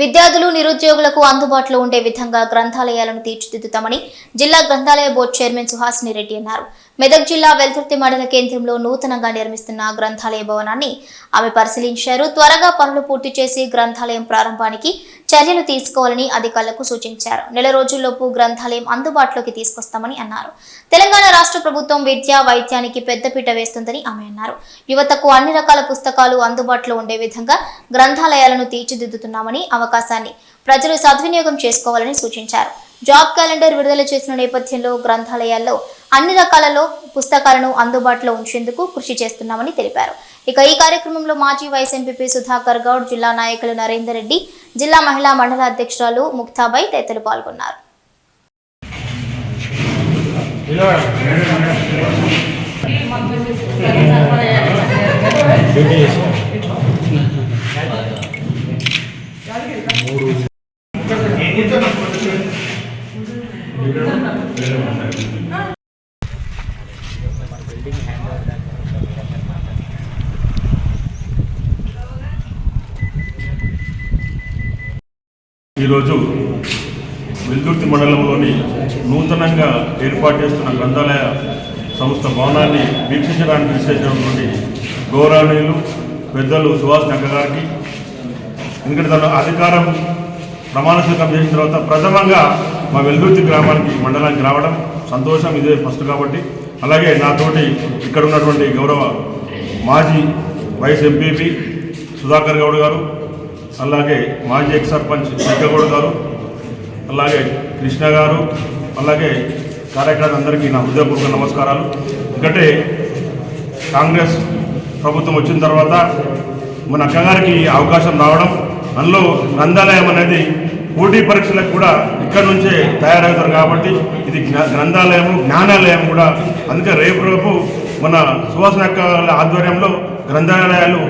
విద్యార్థులు నిరుద్యోగులకు అందుబాటులో ఉండే విధంగా గ్రంథాలయాలను తీర్చిదిద్దుతామని జిల్లా గ్రంథాలయ బోర్డు చైర్మన్ సుహాసిని రెడ్డి అన్నారు. మెదక్ జిల్లా వెల్తుర్తి మండల కేంద్రంలో నూతనంగా నిర్మిస్తున్న గ్రంథాలయ భవనాన్ని ఆమె పరిశీలించారు. త్వరగా పనులు పూర్తి చేసి గ్రంథాలయం ప్రారంభానికి చర్యలు తీసుకోవాలని అధికారులకు సూచించారు. నెల రోజుల్లోపు గ్రంథాలయం అందుబాటులోకి తీసుకొస్తామని అన్నారు. తెలంగాణ రాష్ట్ర ప్రభుత్వం విద్య వైద్యానికి పెద్దపీట వేస్తుందని ఆమె అన్నారు. యువతకు అన్ని రకాల పుస్తకాలు అందుబాటులో ఉండే విధంగా గ్రంథాలయాలను తీర్చిదిద్దుతున్నామని అవకాశాన్ని ప్రజలు సద్వినియోగం చేసుకోవాలని సూచించారు. జాబ్ క్యాలెండర్ విడుదల చేసిన నేపథ్యంలో గ్రంథాలయాల్లో అన్ని రకాలలో పుస్తకాలను అందుబాటులో ఉంచేందుకు కృషి చేస్తున్నామని తెలిపారు. ఇక ఈ కార్యక్రమంలో మాజీ వైస్ ఎంపీపీ సుధాకర్ గౌడ్ జిల్లా నాయకులు నరేందర్ రెడ్డి జిల్లా మహిళా మండల అధ్యక్షురాలు ముక్తాబాయి తదితరులు పాల్గొన్నారు. ఈరోజు వెల్దుర్తి మండలంలోని నూతనంగా ఏర్పాటు చేస్తున్న గ్రంథాలయ సంస్థ భవనాన్ని వీక్షించడానికి విచ్చేసినటువంటి గౌరవనీయులు పెద్దలు సుభాష్ నగర్ గారికి ఎందుకంటే తన అధికారం ప్రమాణ స్వీకారం చేసిన తర్వాత ప్రథమంగా మా వెల్దుర్తి గ్రామానికి మండలానికి రావడం సంతోషం. ఇదే ఫస్ట్ కాబట్టి అలాగే నాతోటి ఇక్కడ ఉన్నటువంటి గౌరవ మాజీ వైస్ ఎంపీపీ సుధాకర్ గౌడ్ గారు అలాగే మాజీ ఎక్స్ సర్పంచ్ చెక్కగూడ గారు అలాగే కృష్ణ గారు అలాగే కార్యకర్తలందరికీ నా హృదయపూర్వక నమస్కారాలు. ఎందుకంటే కాంగ్రెస్ ప్రభుత్వం వచ్చిన తర్వాత మన అక్కగారికి అవకాశం రావడం అందులో గ్రంథాలయం అనేది పోటీ పరీక్షలకు కూడా ఇక్కడ నుంచే తయారవుతారు కాబట్టి ఇది జ్ఞా- గ్రంథాలయం జ్ఞానాలయం కూడా. అందుకే రేపు రేపు మన సువాసన అక్క ఆధ్వర్యంలో గ్రంథాలయాలు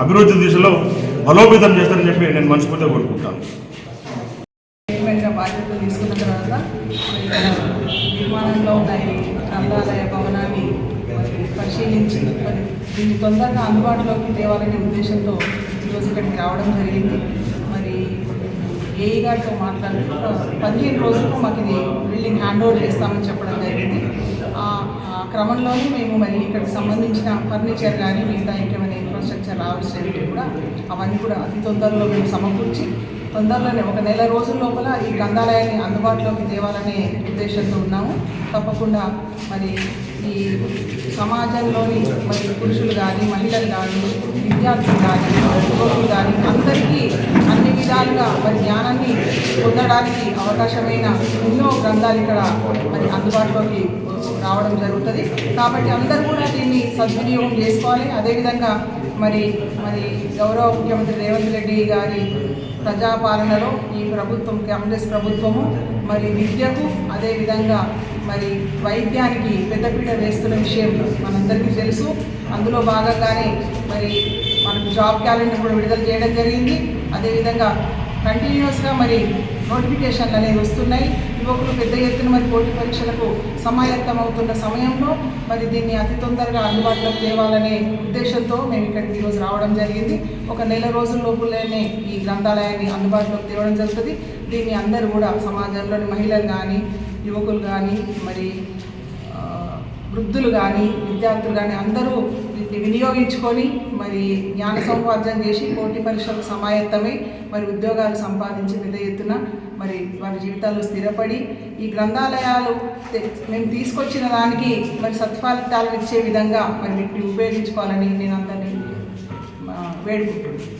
అభివృద్ధి దిశలో బలోపేతం చేస్తారని చెప్పి నేను మనస్ఫూర్తిగా కోరుకుంటాను. బాధ్యతలు తీసుకున్న తర్వాత మరి నిర్మాణంలో ఉన్న ఈ గ్రంథాలయ భవనాన్ని పరిశీలించి మరి దీన్ని తొందరగా అందుబాటులోకి తేవాలనే ఉద్దేశంతో ఈరోజు ఇక్కడికి రావడం జరిగింది. మరి ఏఈ గారితో మాట్లాడుతూ పదిహేను రోజులకు మాకు ఇది బిల్డింగ్ హ్యాండ్ ఓవర్ చేస్తామని చెప్పడం జరిగింది. క్రమంలోనే మేము మరి ఇక్కడికి సంబంధించిన ఫర్నిచర్ కానీ మిగతా ఇంకేమైనా ఇన్ఫ్రాస్ట్రక్చర్ రావాల్సినవి కూడా అవన్నీ కూడా అతి తొందరలో మేము సమకూర్చి తొందరలోనే ఒక నెల రోజుల లోపల ఈ గ్రంథాలయాన్ని అందుబాటులోకి తేవాలనే ఉద్దేశంతో ఉన్నాము. తప్పకుండా మరి ఈ సమాజంలోని మరి పురుషులు కానీ మహిళలు కానీ విద్యార్థులు కానీ యువకులు కానీ అందరికీ అన్ని విధాలుగా మరి జ్ఞానాన్ని పొందడానికి అవకాశమైన ఎన్నో గ్రంథాలు ఇక్కడ మరి అందుబాటులోకి రావడం జరుగుతుంది. కాబట్టి అందరూ కూడా దీన్ని సద్వినియోగం చేసుకోవాలి. అదేవిధంగా మరి మరి గౌరవ ముఖ్యమంత్రి రేవంత్ రెడ్డి గారి ప్రజాపాలనలో ఈ ప్రభుత్వం కాంగ్రెస్ ప్రభుత్వము మరి విద్యకు అదేవిధంగా మరి వైద్యానికి పెద్దపీట వేస్తున్న విషయం మనందరికీ తెలుసు. అందులో భాగంగానే మరి జాబ్ క్యాలెండర్ కూడా విడుదల చేయడం జరిగింది. అదేవిధంగా కంటిన్యూస్గా మరి నోటిఫికేషన్లు అనేవి వస్తున్నాయి. యువకులు పెద్ద ఎత్తున మరి పోటీ పరీక్షలకు సమాయత్తం అవుతున్న సమయంలో మరి దీన్ని అతి తొందరగా అందుబాటులోకి తేవాలనే ఉద్దేశంతో మేము ఇక్కడికి ఈరోజు రావడం జరిగింది. ఒక నెల రోజుల లోపులోనే ఈ గ్రంథాలయాన్ని అందుబాటులోకి తేవడం జరుగుతుంది. దీన్ని అందరూ కూడా సమాజంలోని మహిళలు కానీ యువకులు కానీ మరి వృద్ధులు కానీ విద్యార్థులు కానీ అందరూ వీటిని వినియోగించుకొని మరి జ్ఞాన సంపార్జన చేసి పోటీ పరీక్షలకు సమాయత్తమై మరి ఉద్యోగాలు సంపాదించి పెద్ద ఎత్తున మరి వారి జీవితాల్లో స్థిరపడి ఈ గ్రంథాలయాలు మేము తీసుకొచ్చిన దానికి మరి సత్ఫలితాలను ఇచ్చే విధంగా మరి వీటిని ఉపయోగించుకోవాలని నేను అందరినీ వేడుకుంటున్నాను.